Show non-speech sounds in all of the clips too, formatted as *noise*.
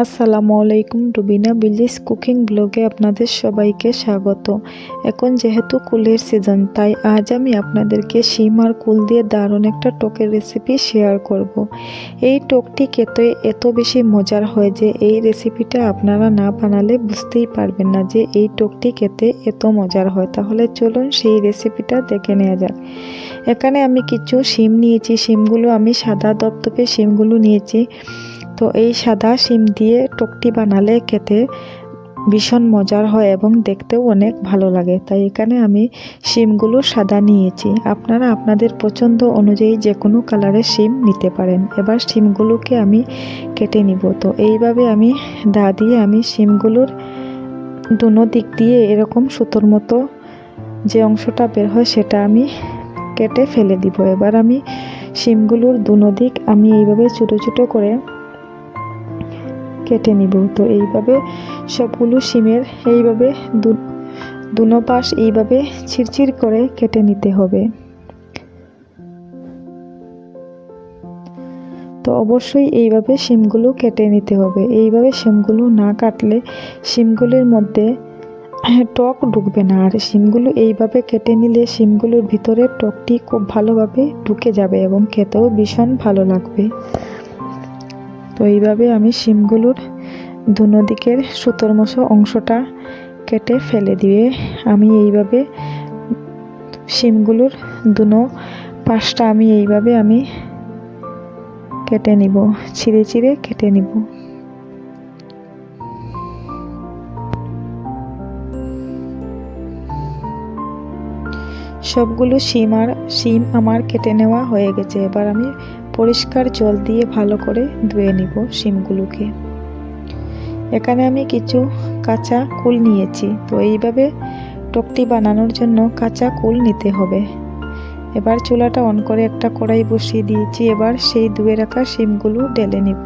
আসসালামু আলাইকুম রুবিনা বিলিস কুকিং ব্লগে আপনাদের সবাইকে স্বাগত। এখন যেহেতু কুলের সিজন, তাই আজ আমি আপনাদেরকে শিম আর কুল দিয়ে দারুণ একটা টকের রেসিপি শেয়ার করব। এই টকটি খেতে এত বেশি মজার হয় যে এই রেসিপিটা আপনারা না বানালে বুঝতেই পারবেন না যে এই টকটি খেতে এত মজার হয়। তাহলে চলুন সেই রেসিপিটা দেখে নেওয়া যাক। এখানে আমি কিছু শিম নিয়েছি, শিমগুলো আমি সাদা দপদপে শিমগুলো নিয়েছি। তো এই সাদা শিম দিয়ে টকটি বানালে খেতে ভীষণ মজার হয় এবং দেখতেও অনেক ভালো লাগে। তাই এখানে আমি শিমগুলো সাদা নিয়েছি। আপনারা আপনাদের পছন্দ অনুযায়ী যে কোনো কালারের শিম নিতে পারেন। এবার শিমগুলোকে আমি কেটে নিব। তো এইভাবে আমি দা দিয়ে আমি শিমগুলোর দুনো দিক দিয়ে এরকম সুতোর মতো যে অংশটা বের হয় সেটা আমি কেটে ফেলে দিব। এবার আমি শিমগুলোর দুনো দিক আমি এইভাবে ছোটো ছোটো করে কেটে নিব। তো এইভাবে সবগুলো শিমের এইভাবে দুনো পাশ এইভাবে ছিরছির করে কেটে নিতে হবে। তো অবশ্যই এইভাবে শিমগুলো কেটে নিতে হবে। এইভাবে শিমগুলো না কাটলে শিমগুলির মধ্যে টক ঢুকবে না। আর শিমগুলো এইভাবে কেটে নিলে শিমগুলোর ভিতরে টকটি খুব ভালোভাবে ঢুকে যাবে এবং খেতেও ভীষণ ভালো লাগবে। তো এইভাবে আমি শিমগুলোর দুনো দিকের সুতোর মশো অংশটা কেটে ফেলে দিয়ে আমি এইভাবে শিমগুলোর দুনো পাশটা আমি এইভাবে আমি কেটে নিব, ছিঁড়ে চিড়ে কেটে নিব। সবগুলো শিম আর, শিম আমার কেটে নেওয়া হয়ে গেছে। এবার আমি পরিষ্কার জল দিয়ে ভালো করে ধুয়ে নিব শিমগুলোকে। এখানে আমি কিছু কাঁচা কুল নিয়েছি, তো এইভাবে টকটি বানানোর জন্য কাঁচা কুল নিতে হবে। এবার চুলাটা অন করে একটা কড়াই বসিয়ে দিয়েছি, এবার সেই ধুয়ে রাখা শিমগুলো ঢেলে নিব।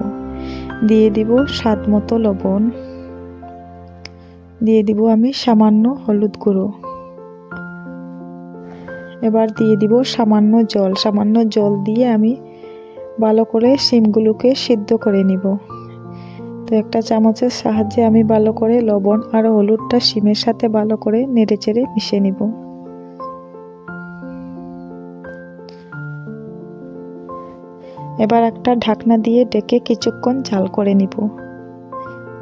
দিয়ে দিব স্বাদ মতো লবণ। দিয়ে দিব আমি সামান্য হলুদ গুঁড়ো। এবার দিয়ে দিব সামান্য জল সামান্য জল দিয়ে আমি ভালো করে শিমগুলোকে সিদ্ধ করে নিব। তো একটা চামচের সাহায্যে আমি ভালো করে লবণ আর হলুদটা শিমের সাথে ভালো করে নেড়ে চেড়ে মিশিয়ে নিব। এবার একটা ঢাকনা দিয়ে ডেকে কিছুক্ষণ জাল করে নিব।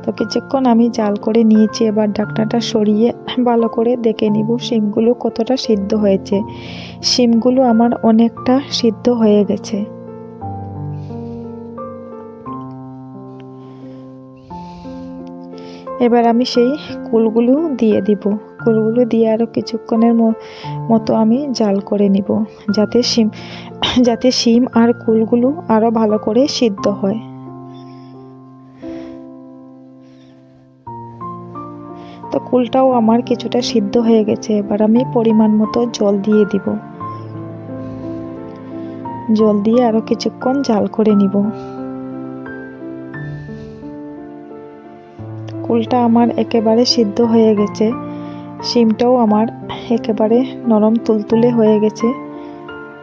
তো কিছুক্ষণ আমি জাল করে নিয়েছি, এবার ঢাকনাটা সরিয়ে ভালো করে দেখে নিব শিমগুলো কতটা সিদ্ধ হয়েছে। শিমগুলো আমার অনেকটা সিদ্ধ হয়ে গেছে। এবার আমি সেই কুলগুলো দিয়ে দিব। কুলগুলো দিয়ে আরও কিছুক্ষণের মতো আমি জাল করে নিব, যাতে শিম *clears throat* যাতে শিম আর কুলগুলো আরও ভালো করে সিদ্ধ হয়। তো কুলটাও আমার কিছুটা সিদ্ধ হয়ে গেছে, এবার আমি পরিমাণ মতো জল দিয়ে দিব। জল দিয়ে আরও কিছুক্ষণ জাল করে নিব। কুলটা আমার একেবারে সিদ্ধ হয়ে গেছে। শিমটাও আমার একেবারে নরম তুলতুলে হয়ে গেছে।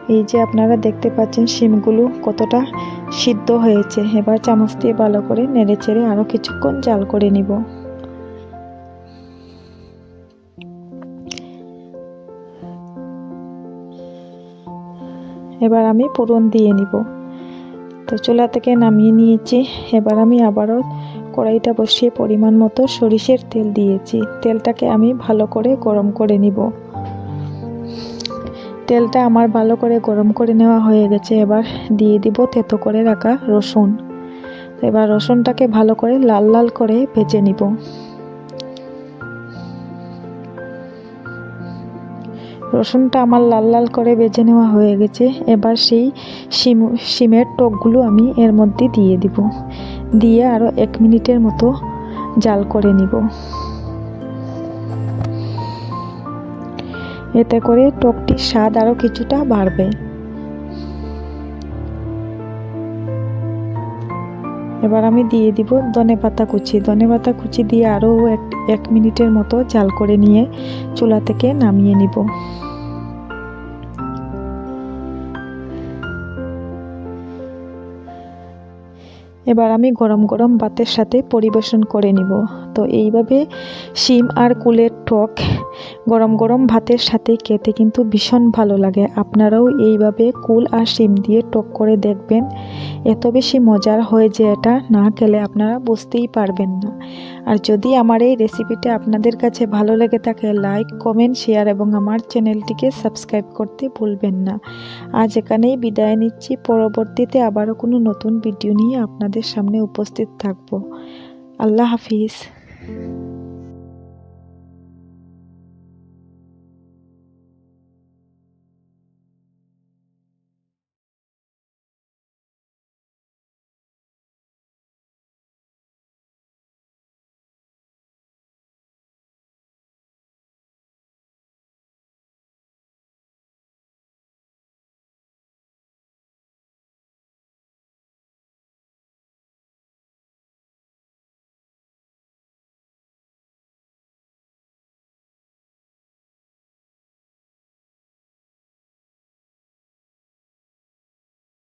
এই যে আপনারা দেখতে পাচ্ছেন শিমগুলো কতটা সিদ্ধ হয়েছে। এবার চামচ দিয়ে ভালো করে নেড়ে চেড়ে আরও কিছুক্ষণ জাল করে নিব। এবার আমি পুরন দিয়ে নিব। তো চুলা থেকে নামিয়ে নিয়েছি। এবার আমি আবারও কড়াইটা বসিয়ে পরিমাণ মতো সরিষের তেল দিয়েছি। তেলটাকে আমি ভালো করে গরম করে নিব। তেলটা আমার ভালো করে গরম করে নেওয়া হয়ে গেছে। এবার দিয়ে দিব তেতো করে রাখা রসুন। এবার রসুনটাকে ভালো করে লাল লাল করে ভেজে নিব। রসুনটা আমার লাল লাল করে বেজে নেওয়া হয়ে গেছে। এবার সেই শিম, শিমের টকগুলো আমি এর মধ্যে দিয়ে দিব। দিয়ে আরও এক মিনিটের মতো জাল করে নিব। এতে করে টকটির স্বাদ আরও কিছুটা বাড়বে। এবার আমি দিয়ে দিব ধনে পাতা কুচি। ধনে পাতা কুচি দিয়ে আরও এক এক মিনিটের মতো জাল করে নিয়ে চুলা থেকে নামিয়ে নিব। এবার আমি গরম গরম ভাতের সাথে পরিবেশন করে নিব। তো এইভাবে শিম আর কুলের টক গরম গরম ভাতের সাথে খেতে কিন্তু ভীষণ ভালো লাগে। আপনারাও এইভাবে কুল আর শিম দিয়ে টক করে দেখবেন। এত বেশি মজার হয় যে এটা না খেলে আপনারা বুঝতেই পারবেন না। আর যদি আমার এই রেসিপিটা আপনাদের কাছে ভালো লেগে থাকে, লাইক, কমেন্ট, শেয়ার এবং আমার চ্যানেলটিকে সাবস্ক্রাইব করতে ভুলবেন না। আজ এখানেই বিদায় নিচ্ছি। পরবর্তীতে আবারও কোনো নতুন ভিডিও নিয়ে আপনাদের সামনে উপস্থিত থাকব। আল্লাহ হাফিজ।